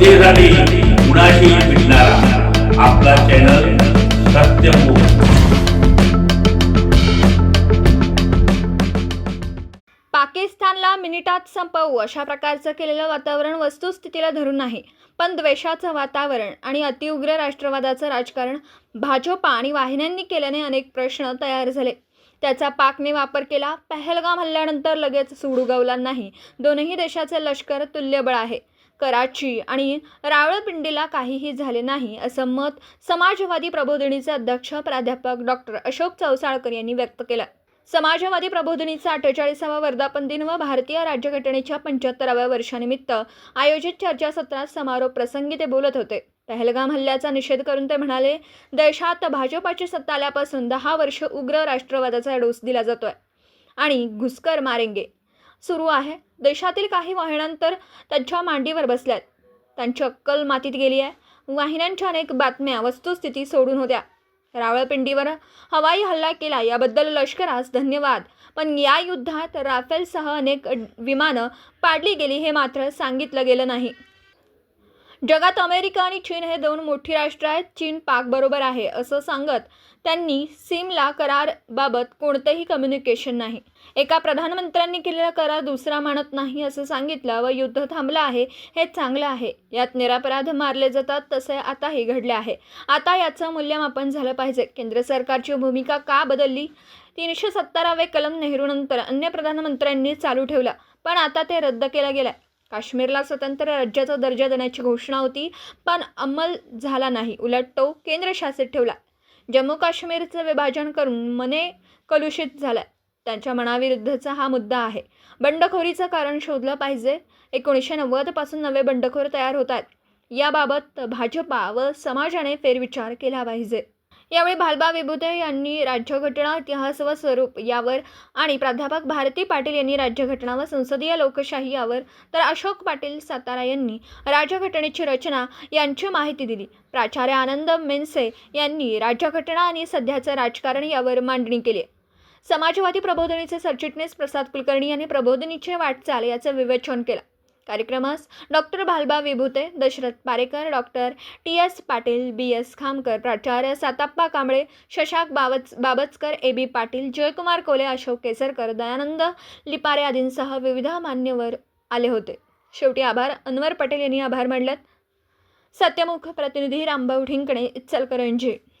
जनतेसाठी कुणाशी भेटणारा आपला चॅनल सत्यमुख पाकिस्तानला मिनिटात संपवू अशा प्रकारचं केलेलं वातावरण वस्तुस्थितीला धरून नाही पण द्वेषाचं वातावरण आणि अतिउग्र राष्ट्रवादाचं राजकारण भाजपा आणि वाहिन्यांनी केल्याने अनेक प्रश्न तयार झाले. त्याचा पाकने वापर केला पहलगाम हल्ल्यानंतर लगेच सूड उगवला नाही. दोनही देशाचे लष्कर तुल्यबळ आहे. कराची आणि रावळपिंडीला काहीही झाले नाही असं मत समाजवादी प्रबोधिनीचे अध्यक्ष प्राध्यापक डॉक्टर अशोक चौसाळकर यांनी व्यक्त केलं. समाजवादी प्रबोधिनीचा अठ्ठेचाळीसावा वर्धापन दिन व भारतीय राज्यघटनेच्या पंच्याहत्तराव्या वर्षानिमित्त आयोजित चर्चासत्रात समारोप प्रसंगी ते बोलत होते. पहलगाम हल्ल्याचा निषेध करून ते म्हणाले देशात भाजपाची सत्ता आल्यापासून दहा वर्ष उग्र राष्ट्रवादाचा डोस दिला जातोय आणि घुसकर मारेंगे. सुरू आहे. देशातील काही वाहिन्यांतर त्यांच्या मांडीवर बसल्यात. त्यांची अक्कल मातीत गेली आहे. वाहिन्यांच्या अनेक बातम्या वस्तुस्थिती सोडून होत्या. रावळपिंडीवर हवाई हल्ला केला याबद्दल लष्करास धन्यवाद. पण या युद्धात राफेलसह अनेक विमानं पाडली गेली हे मात्र सांगितलं गेलं नाही. जगात अमेरिका आणि चीन हे दोन मोठी राष्ट्र आहेत. चीन पाकबरोबर आहे असं सांगत त्यांनी सिमला करारबाबत कोणतंही कम्युनिकेशन नाही. एका प्रधानमंत्र्यांनी केलेला करार दुसरा मानत नाही असं सांगितलं व युद्ध थांबलं आहे हे चांगलं आहे. यात निरापराध मारले जातात तसे आताही घडले आहे. आता याचं मूल्यमापन झालं पाहिजे. केंद्र सरकारची भूमिका का बदलली? तीनशे सत्तरावे कलम नेहरूनंतर अन्य प्रधानमंत्र्यांनी चालू ठेवला पण आता ते रद्द केलं गेलं काश्मीरला स्वतंत्र राज्याचा दर्जा देण्याची घोषणा होती पण अंमल झाला नाही. उलट तो केंद्रशासित ठेवला. जम्मू काश्मीरचं विभाजन करून मने कलुषित झालं त्यांच्या मनाविरुद्धचा हा मुद्दा आहे. बंडखोरीचं कारण शोधलं पाहिजे. एकोणीसशे नव्वदपासून नवे बंडखोर तयार होत आहेत. याबाबत भाजपा व समाजाने फेरविचार केला पाहिजे. यावेळी भालबा विभुते यांनी राज्यघटना इतिहास व स्वरूप यावर आणि प्राध्यापक भारती पाटील यांनी राज्यघटना व संसदीय लोकशाही यावर तर अशोक पाटील सातारा यांनी राज्यघटनेची रचना यांची माहिती दिली. प्राचार्य आनंद मेनसे यांनी राज्यघटना आणि सध्याचं राजकारण यावर मांडणी केली. समाजवादी प्रबोधनीचे सरचिटणीस प्रसाद कुलकर्णी यांनी प्रबोधनीचे वाटचाल याचं विवेचन केलं. कार्यक्रमास doctor Bhalba Vibhute Dashrath Parekar doctor T S Patil B S Khamkar प्राचार्य साताप्पा कांबळे शशाक बावच बाबचकर ए बी पाटील जयकुमार कोले अशोक केसरकर दयानंद लिपारे आदींसह विविध मान्यवर आले होते. शेवटी आभार. अनवर पटेल यांनी आभार मानलेत. सत्यमुख प्रतिनिधी रामभाऊ ठिंकणे इचलकरंजी.